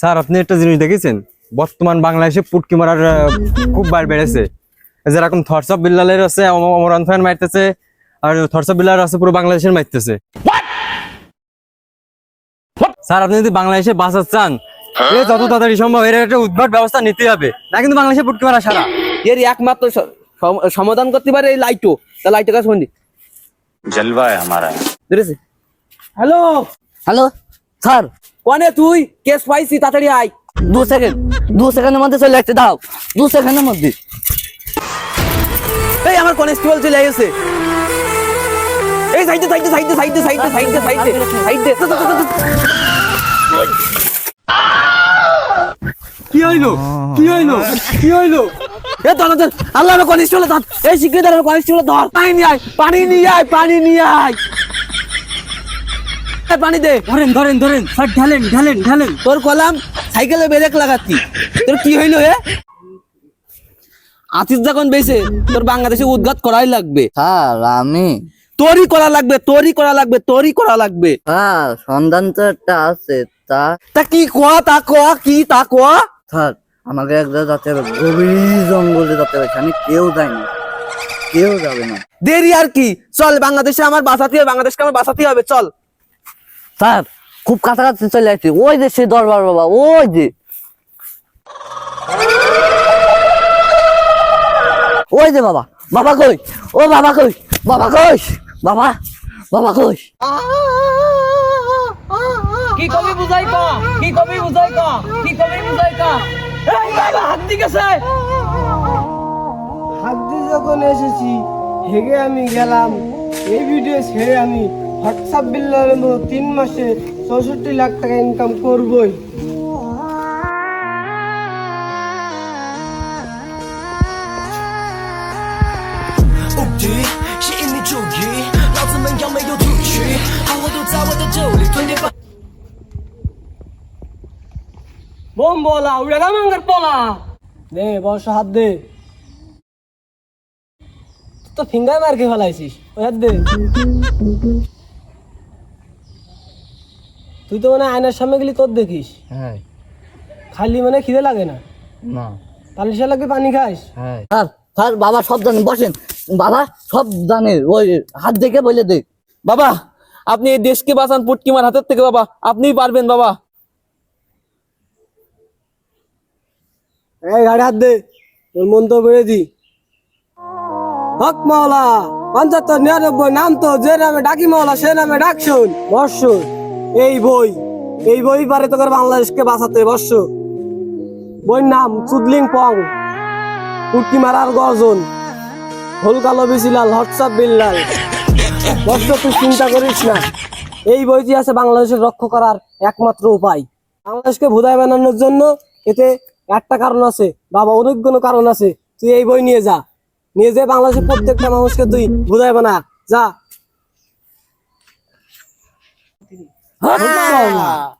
Sir আপনি একটা জিনিস দেখেছেন? বর্তমান বাংলাদেশে পুটকি মারার খুব বার বেড়েছে। যেরকম থরসব বিল্লালের আছে মারতেছে আর থরসব আছে পুরো বাংলাদেশের মারতেছে। স্যার আপনি যদি বাংলাদেশে বাঁচার চান যত তাড়াতাড়ি সম্ভব এর একটা উদ্ভট ব্যবস্থা নিতে হবে। না কিন্তু বাংলাদেশে পুটকি মারা সারা। এর একমাত্র সমাধান করতে পারে এই লাইটো তা লাইটো শুনি জলবা হ্যালো হ্যালো স্যার। কনে তুই? কেস পাইছি তাড়াতাড়ি আয়। দু সেকেন্ড দু সেকেন্ডের মধ্যে চলে আসছে দাও। দু সেকেন্ডের মধ্যে। এই আমার কনস্টেবল চলে গেছে এই সাইডে সাইডে সাইডে সাইডে সাইডে সাইডে সাইডে সাইডে কি হইল? কি হইল? কি হইল? এ ধর ধর। আল্লাহ কনস্টেবল ধর। এই শিখে ধর কনস্টেবল ধর। পানি নিয়ে আয় পানি নিয়ে আয় পানি নিয়ে আয়। এই পানি দে। ধরেন ধরেন ধরেন। স্যার ঢালেন ঢালেন ঢালেন। তোর কলাম সাইকেলে ব্রেক লাগাচ্ছি। তোর কি হইল হে? আতিস যখন বেছে তোর বাংলাদেশে উদ্ঘাত করাই লাগবে। স্যার আমি। তোরই করা লাগবে তোরই করা লাগবে তোরই করা লাগবে। স্যার সন্ধান তো একটা আছে তা তা কি কোয়া তা কোয়া কি তা কোয়া? স্যার আমাকে যাতে হবে গভীর জঙ্গলে যেতে হবে আমি কেউ যায়নি কেউ যাবে না। দেরি আর কি। চল বাংলাদেশে আমার বাঁচাতে হবে বাংলাদেশকে আমার বাঁচাতে হবে চল। স্যার খুব কাছাকাছি চলে আসছে। ওই যে সে দরবার বাবা ওই যে। ওই যে বাবা বাবা কই? ও বাবা কই? বাবা কই? বাবা বাবা কই? কি কবি বুঝাই ক? কি কবি বুঝাই ক? কি কবি বুঝাই ক? এই বাবা হাত দি গেছে হাত দি যখন এসেছি হেগে আমি গেলাম। এই ভিডিও ছেড়ে আমি হোয়াটসঅ্যাপ বিল্লার মতো তিন মাসে চৌষট্টি লাখ টাকা ইনকাম করবই। বোম বলা উড়ে রামাঙ্গার পলা। দে বস হাত দে। তো ফিঙ্গার মার খেয়ে ফেলাইছিস ওই হাত দে। তুই তো মানে আয়নার সামনে গেলি তোর দেখিস। হ্যাঁ। খালি মানে খিদে লাগে না? না। পালিশা লাগে পানি খাস হ্যাঁ। স্যার স্যার বাবা সব জানে বসেন। বাবা সব জানে ওই হাত দেখে বলে দে। বাবা আপনি এই দেশকে বাঁচান পুটকিমার হাতের থেকে বাবা। আপনিই পারবেন বাবা। এই গাড়ি হাত দে। তোর মন তো বেড়ে দি। হক মাওলা পঞ্চাত্তর নিরানব্বই নাম তো যে নামে ডাকি মাওলা সে নামে ডাক শুন বর্ষ এই বই এই বই পারে তোকে বাংলাদেশকে বাঁচাতে বর্ষ বইয়ের নাম চুদলিং পং পুটকি মারার গর্জন হোল কালো বিছিলাল হোয়াটসঅ্যাপ বিল্লাল। বর্ষ তুই চিন্তা করিস না। এই বইটি আছে বাংলাদেশের রক্ষা করার একমাত্র উপায়। বাংলাদেশকে ভুদায় বানানোর জন্য এতে একটা কারণ আছে, বাবা, অনেকগুলো কারণ আছে। তুই এই বই নিয়ে যা। নিয়ে যে বাংলাদেশের প্রত্যেকটা মানুষকে তুই ভুদায় বানা। যা। 啊